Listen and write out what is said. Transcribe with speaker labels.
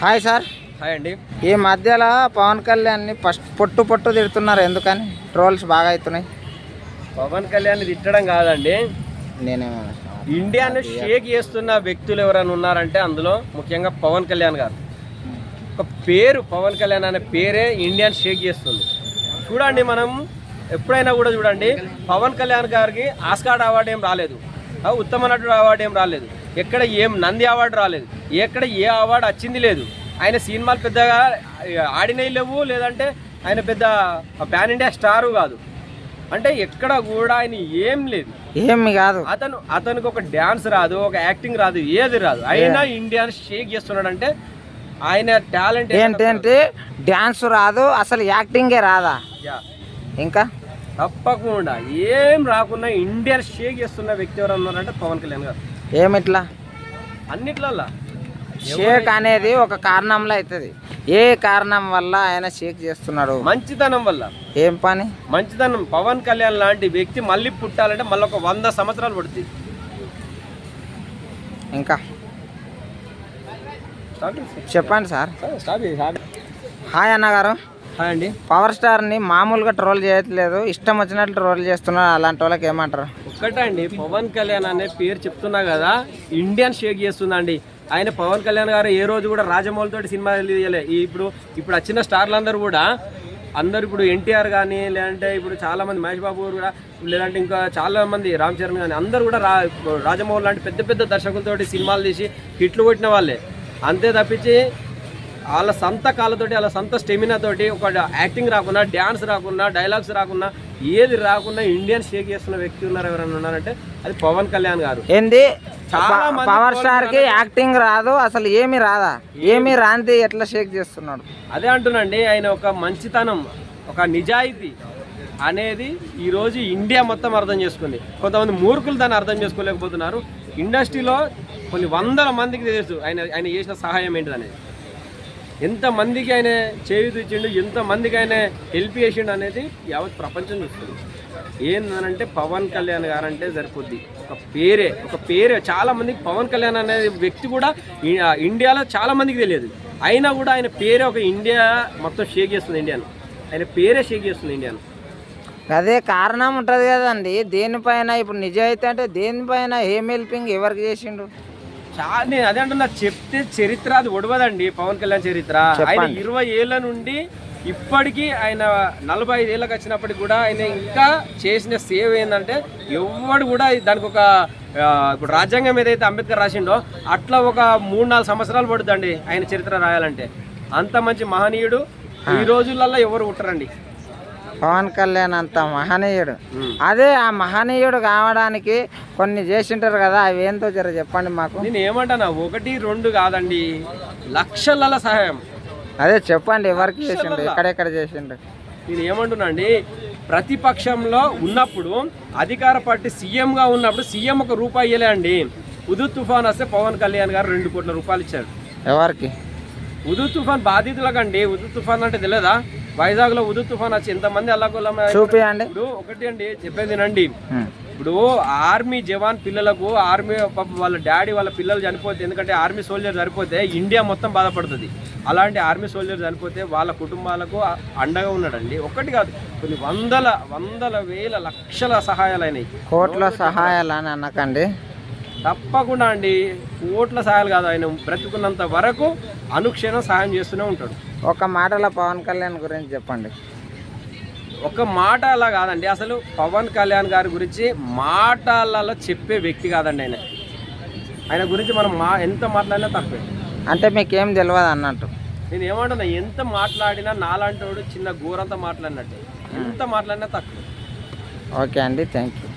Speaker 1: Hi sir.
Speaker 2: Hi అండి.
Speaker 1: ఈ మధ్యలో పవన్ కళ్యాణ్ని ఫస్ట్ పొట్టు పొట్టు తిడుతున్నారు. ఎందుకని? ట్రోల్స్ బాగా అవుతున్నాయి.
Speaker 2: పవన్ కళ్యాణ్ తిట్టడం కాదండి.
Speaker 1: నేనేమో
Speaker 2: ఇండియాను షేక్ చేస్తున్న వ్యక్తులు ఎవరైనా ఉన్నారంటే అందులో ముఖ్యంగా పవన్ కళ్యాణ్ గారు. ఒక పేరు పవన్ కళ్యాణ్ అనే పేరే ఇండియాని షేక్ చేస్తుంది. చూడండి మనం ఎప్పుడైనా కూడా చూడండి పవన్ కళ్యాణ్ గారికి ఆస్కార్ అవార్డు ఏం రాలేదు. ఉత్తమ నటుడు అవార్డు ఏం రాలేదు. ఎక్కడ ఏం నంది అవార్డు రాలేదు. ఎక్కడ ఏ అవార్డు వచ్చింది లేదు. ఆయన సినిమాలు పెద్దగా ఆడినవి లేవు లేదంటే ఆయన పెద్ద పాన్ ఇండియా స్టారు కాదు. అంటే ఎక్కడ కూడా ఆయన ఏం లేదు.
Speaker 1: ఏమి కాదు.
Speaker 2: అతను అతనికి ఒక డ్యాన్స్ రాదు ఒక యాక్టింగ్ రాదు ఏది రాదు. అయినా ఇండియాని షేక్ చేస్తున్నాడంటే ఆయన టాలెంట్
Speaker 1: ఏంటంటే డ్యాన్స్ రాదు అసలు యాక్టింగే రాదా? ఇంకా?
Speaker 2: తప్పకుండా. ఏం రాకుండా ఇండియాని షేక్ చేస్తున్న వ్యక్తి ఎవరు ఉన్నారంటే పవన్ కళ్యాణ్ గారు.
Speaker 1: ఏమిట్లా?
Speaker 2: అన్నిట్లల్లా?
Speaker 1: షేక్ అనేది ఒక కారణంలో అవుతుంది ఏ కారణం వల్ల ఆయన షేక్ చేస్తున్నాడు?
Speaker 2: మంచితనం వల్ల.
Speaker 1: ఏం పని?
Speaker 2: మంచితనం. పవన్ కళ్యాణ్ లాంటి వ్యక్తి మళ్ళీ పుట్టాలంటే మళ్ళీ ఒక వంద సంవత్సరాలు పడుతుంది
Speaker 1: ఇంకా? చెప్పండి సార్. హాయ్ అన్నగారు
Speaker 2: హాయ్ అండి.
Speaker 1: పవర్ స్టార్ని మామూలుగా ట్రోల్ చేయట్లేదు. ఇష్టం వచ్చినట్లు ట్రోల్ చేస్తున్నారు. అలాంటి వాళ్ళకి ఏమంటారు?
Speaker 2: ఒక్కటండి పవన్ కళ్యాణ్ అనే పేరు చెప్తున్నా కదా ఇండియన్ షేక్ చేస్తుందండి. ఆయన పవన్ కళ్యాణ్ గారు ఏ రోజు కూడా రాజమౌళితోటి సినిమా రిలీజ్ చేయలే. ఇప్పుడు ఇప్పుడు వచ్చిన స్టార్లందరూ కూడా అందరు ఇప్పుడు ఎన్టీఆర్ కానీ లేదంటే ఇప్పుడు చాలామంది మహేష్ బాబు గారు కూడా లేదంటే ఇంకా చాలామంది రామ్ చరణ్ కానీ అందరూ కూడా రా రాజమౌళి లాంటి పెద్ద పెద్ద దర్శకులతోటి సినిమాలు తీసి హిట్లు కొట్టిన వాళ్ళే. అంతే తప్పించి వాళ్ళ సొంత కాళ్ళతోటి వాళ్ళ సొంత స్టెమినా తోటి ఒక యాక్టింగ్ రాకుండా డ్యాన్స్ రాకుండా డైలాగ్స్ రాకుండా ఏది రాకుండా ఇండియన్ షేక్ చేస్తున్న వ్యక్తి ఉన్నారు ఎవరైనా ఉన్నారంటే అది పవన్ కళ్యాణ్ గారు.
Speaker 1: ఏంది? పవర్ స్టార్కి యాక్టింగ్ రాదు అసలు ఏమి రాదా? ఏమి రాంది ఎట్లా షేక్ చేస్తున్నాడు?
Speaker 2: అదే అంటున్నాండి ఆయన ఒక మంచితనం ఒక నిజాయితీ అనేది ఈరోజు ఇండియా మొత్తం అర్థం చేసుకుంది. కొంతమంది మూర్ఖులు దాన్ని అర్థం చేసుకోలేకపోతున్నారు. ఇండస్ట్రీలో కొన్ని వందల మందికి తెలుసు ఆయన ఆయన చేసిన సహాయం ఏంటిది అనేది ఎంతమందికి ఆయన చేయుతూ ఇచ్చిండు ఎంతమందికి ఆయన హెల్ప్ చేసిండు అనేది యావత్ ప్రపంచం చూస్తుంది. ఏందనంటే పవన్ కళ్యాణ్ గారు అంటే సరిపోద్ది. ఒక పేరే ఒక పేరే. చాలా మందికి పవన్ కళ్యాణ్ అనే వ్యక్తి కూడా ఇండియాలో చాలా మందికి తెలియదు. అయినా కూడా ఆయన పేరే ఒక ఇండియా మొత్తం షేక్ చేస్తుంది ఇండియాను. ఆయన పేరే షేక్ చేస్తుంది ఇండియాను.
Speaker 1: అదే కారణం ఉంటుంది కదండి. దేనిపైన ఇప్పుడు నిజాయితీ అంటే దేనిపైన ఏం హెల్పింగ్ ఎవరికి చేసిండు?
Speaker 2: చాలా నేను అదే అంటున్నా చెప్తే చరిత్ర అది ఒడవదండి పవన్ కళ్యాణ్ చరిత్ర. ఆయన. ఇరవై ఏళ్ళ నుండి ఇప్పటికీ ఆయన నలభై ఐదు ఏళ్ళకి వచ్చినప్పటికి కూడా ఆయన ఇంకా చేసిన సేవ ఏంటంటే ఎవడు కూడా దానికి ఒక ఇప్పుడు రాజ్యాంగం ఏదైతే అంబేద్కర్ రాసిండో అట్లా ఒక మూడు నాలుగు సంవత్సరాలు పడుతుందండి ఆయన చరిత్ర రాయాలంటే. అంత మంచి మహనీయుడు ఈ రోజులలో ఎవరు ఉంటారండి
Speaker 1: పవన్ కళ్యాణ్ అంత మహనీయుడు. అదే ఆ మహనీయుడు కావడానికి కొన్ని చేసింటారు కదా అవి ఏంటో జర చెప్పండి మాకు.
Speaker 2: నేను ఏమంటానా ఒకటి రెండు కాదండి. లక్షల సహాయం.
Speaker 1: అదే చెప్పండి ఎవరికి చేసిండు ఎక్కడెక్కడ చేసిండు?
Speaker 2: నేను ఏమంటున్నా అండి ప్రతిపక్షంలో ఉన్నప్పుడు అధికార పార్టీ సీఎంగా ఉన్నప్పుడు సీఎం ఒక రూపాయి ఇయ్యలే అండి. ఉదు తుఫాన్ వస్తే పవన్ కళ్యాణ్ గారు రెండు కోట్ల రూపాయలు ఇచ్చారు.
Speaker 1: ఎవరికి?
Speaker 2: ఉదు తుఫాన్ బాధితులకండి. ఉదు తుఫాన్ అంటే తెలియదా వైజాగ్లో ఉదు తుఫాన్ వచ్చి ఎంతమంది అల్లకొల్లం
Speaker 1: చూపియండి.
Speaker 2: ఇప్పుడు ఒకటి అండి చెప్పేది
Speaker 1: హ్మ్.
Speaker 2: ఇప్పుడు ఆర్మీ జవాన్ పిల్లలకు ఆర్మీ వాళ్ళ డాడీ వాళ్ళ పిల్లలు చనిపోతే ఎందుకంటే ఆర్మీ సోల్జర్ చనిపోతే ఇండియా మొత్తం బాధపడుతుంది. అలాంటి ఆర్మీ సోల్జర్ చనిపోతే వాళ్ళ కుటుంబాలకు అండగా ఉన్నాడండి. ఒకటి కాదు కొన్ని వందల వందల వేల లక్షల సహాయాలు అయినాయి.
Speaker 1: కోట్ల సహాయాలు అని అనకండి.
Speaker 2: తప్పకుండా అండి. కోట్ల సహాయాలు కాదు ఆయన. బ్రతుకున్నంత వరకు అనుక్షణం సహాయం చేస్తూనే ఉంటాడు.
Speaker 1: ఒక మాటలో పవన్ కళ్యాణ్ గురించి చెప్పండి.
Speaker 2: ఒక మాట అలా కాదండి. అసలు పవన్ కళ్యాణ్ గారి గురించి మాటలలో చెప్పే వ్యక్తి కాదండి ఆయన. ఆయన గురించి మనం మా ఎంత మాట్లాడినా తప్పే.
Speaker 1: అంటే మీకేం తెలియదు అన్నట్టు.
Speaker 2: నేను ఏమంటున్నా ఎంత మాట్లాడినా నాలాంటి వాడు చిన్న గోరంతా మాట్లాడినట్టు. ఎంత మాట్లాడినా తక్కువ.
Speaker 1: ఓకే అండి. Thank you